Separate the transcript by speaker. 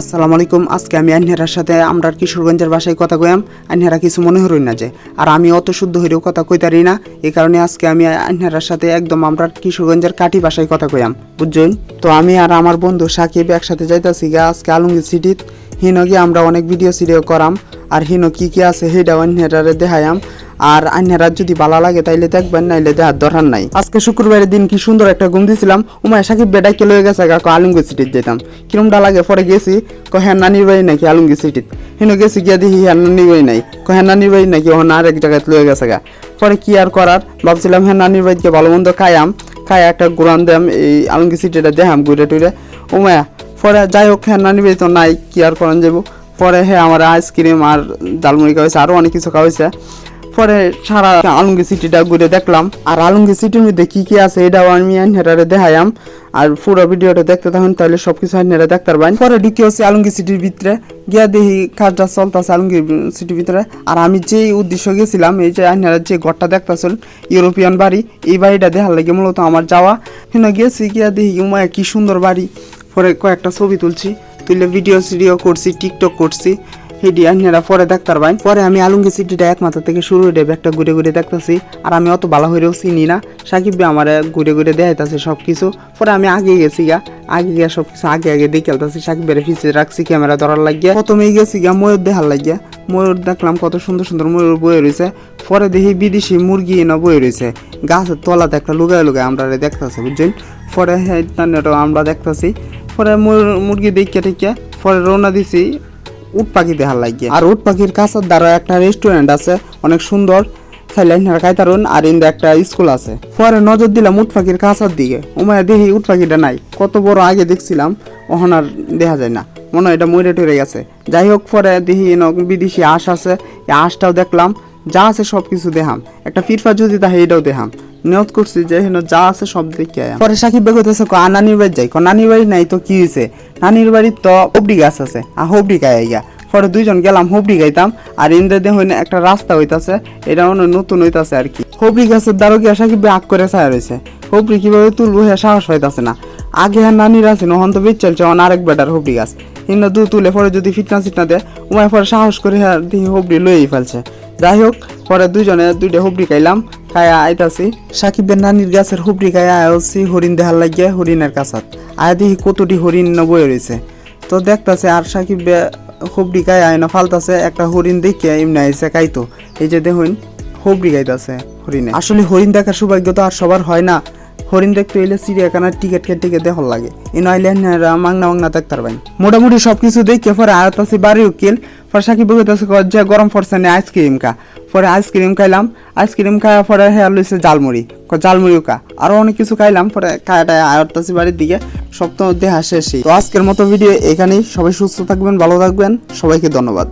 Speaker 1: আসসালামু আলাইকুম। আজকে আমি আইনহেরার সাথে আমরা কিশোরগঞ্জের ভাষায় কথা কইয়াম। আইনহেরা কিছু মনে হরই না যে। আর আমি অত শুদ্ধ হইলেও কথা কইতারি না। এই কারণে আজকে আমি আইনহেরার সাথে একদম আমরা কিশোরগঞ্জের কাঠি ভাষায় কথা কইয়াম। বুঝছেন? তো আমি আর আমার বন্ধু সাকিব একসাথে যাইতাছি গা আজকে আলমগীর সিটিত। হিনো গিয়ে আমরা অনেক ভিডিও সিডিও করাম। আর হিনো কি কি আছে সেইটা আইনহেরারে দেখায়াম আর আইনহেরা যদি ভালো লাগে, তাইলে দেখবেন, নাইলে দেখার দরকার নাই। আজকে শুক্রবারের দিন কি সুন্দর একটা ঘুম দিছিলাম। উমায় সাকিব বেডাই কে লয়ে গেছে, গা আলমগীর সিটিত যেতাম কিরমটা লাগে? পরে গেছি ক হ্যাঁ নানির বাড়ি নাকি আলমগীর সিটিত। হিনো গেছি, গিয়া দেখি হ্যাঁ নানির বাড়ি নাই। ক হ্যাঁ নানির বাড়ি নাকি ওখানে আরেক জায়গায় লয়ে গেছে, গা। পরে কি আর করার? ভাবছিলাম হ্যাঁ নানির বাড়িতে ভালো মন্দ খাইয়াম। খাই একটা ঘুরান দাম এই আলমগীর সিটিটা দেখাম ঘুরে টুরে উমায়া পরে যাই হোক হ্যাঁ নানির বাড়ি তো নাই, কি আর করান যাব পরে হ্যাঁ আমার আইসক্রিম আর ডালমুড়ি খাওয়াইছে আরও অনেক কিছু খাওয়াইছে পরে সারা আলমগীর সিটিটা ঘুরে দেখলাম। আর আলমগীর সিটির মধ্যে কি কি আছে, এটাও আমি আইনহেরারে দেখাইয়াম। আর পুরো ভিডিওটা দেখতে থাকুন, তাহলে সবকিছু আইনহেরা দেখতে পারবেন। পরে ঢুকে হচ্ছে আলমগীর সিটির ভিতরে। গিয়া দেখি কাজটা চলতেছে আলমগীর সিটির ভিতরে। আর আমি যে উদ্দেশ্য গেছিলাম, এই যে আইনহেরা যে ঘরটা দেখতেছিল ইউরোপিয়ান বাড়ি, এই বাড়িটা দেখার লাগে মূলত আমার যাওয়া। কেন গেছি, গিয়া দেখি উমায় কি সুন্দর বাড়ি। পরে কয়েকটা ছবি তুলছি, তুলে ভিডিও, সিডিও করছি, টিকটক করছি। হিডি, আইনারা পরে দেখতে পারবেন পরে আমি আলমগীর সিটিটা এক মাথা থেকে শুরু হয়ে একটা ঘুরে ঘুরে দেখতেছি। আর আমি অত ভালো হইলেও চিনি না। সাকিব ভাই আমার ঘুরে ঘুরে দেখাইতেছে সব কিছু পরে আমি আগে গেছি গা। আগে গিয়া সব কিছু আগে আগে দেখে আলতাছি। সাকিব ভাইয়ের পিছিয়ে রাখছি, ক্যামেরা ধরার লাগিয়া। প্রথমেই গেছি গা ময়ূর দেখার লাগিয়া। ময়ূর দেখলাম কত সুন্দর সুন্দর ময়ূর বয়ে রয়েছে পরে দেখি বিদেশি মুরগি এনে বয়ে রয়েছে গাছের তলাতে একটা লুগায় লুগায় আমরা দেখতেছি, বুঝছেন? পরে আমরা দেখতেছি। পরে মুর- মুরগি দেখে টেকে পরে রওনা দিছি। উট পাখি দেখার লাগে। আর উট পাখির কাছের দ্বারা একটা রেস্টুরেন্ট আছে, অনেক সুন্দর। কাইতারুন আর ইন্দা একটা স্কুল আছে। পরে নজর দিলাম উট পাখির কাছার দিকে। ওমায় দেখি উট পাখিটা নাই। কত বড় আগে দেখছিলাম ওখান আর দেখা যায় না। মনে হয় এটা মরে টরে গেছে। যাই হোক, পরে দেখি বিদেশি আঁশ আছে। এই আঁশটাও দেখলাম। যা আছে সব কিছু দেখাম। একটা ফিরফা যদি তাহে এটাও দেখাম। নিয়ত করছি যে হেন যা আছে সব দেখে আয়াম। পরে সাকিব বেগ হইতেছে ক নানির বাড়ি যাই। ক নানির বাড়ি নাই তো কি হয়েছে নানির বাড়ির তো হবডি গাছ আছে। আর হবডি গায়ে গিয়া পরে দুইজন গেলাম, হবডি গাইতাম। আর ইন্দে দেহ একটা রাস্তা হইতাছে, এটা হয় নতুন হইতাছে আর কি। হবডি গাছের দ্বারা গিয়া সাকিব ভাই আগ করে ছায়া রয়েছে হবডি কীভাবে তুলবো হ্যাঁ সাহস হইতাছে না। আগে হ্যাঁ নানির আছে, নহন তো বেচ চলছে অন আরেক বেটার হবডি গাছ। ইন্দা দু তুলে পরে যদি ফিটনা সিটনা দেয়, উমায় পরে সাহস করে হ্যাঁ দেখি হবডি লইই ফেলছে। যাই হোক পরে দুইজনে দুইটা হুবড়ি খাইলাম, খায়া আইতাছি। সাকিবের নানির গাছের হুবড়ি খায়া আইছি হরিণ দেখার লাগিয়া হরিণের কাছাত। আয় দেখি কতটি হরিণ না বয়ে রয়েছে তো দেখতাছে আর সাকিব হুবড়ি খায় আয়না ফালতাছে, একটা হরিণ দেখে এমনি আইসে কাইতো। এই যে দেখুন, হুবড়ি গাইতাছে হরিণে। আসলে হরিণ দেখার সৌভাগ্য তো আর সবার হয় না। হরিণ দেখতে হইলে চিড়িয়াখানার টিকিট কেটে টিকিট দেখার লাগে। এই নইলে মাংনা মাংনা দেখতে পারবেন। মোটামুটি সবকিছু দেখে পরে আয়াতাছি বাড়ি উকিল পরে সাকিব তো যে গরম পড়ছে না আইসক্রিম কা। পরে আইসক্রিম খাইলাম আইসক্রিম খাওয়া পরে হ্যাঁ লইছে জালমুড়ি জালমুড়িও কা। আরও অনেক কিছু খাইলাম, পরে খায়াটা আয়ত্তাছি বাড়ির দিকে, সপ্তাহ মধ্যে হাসি শেষই তো আজকের মতো ভিডিও এখানেই, সবাই সুস্থ থাকবেন, ভালো থাকবেন, সবাইকে ধন্যবাদ।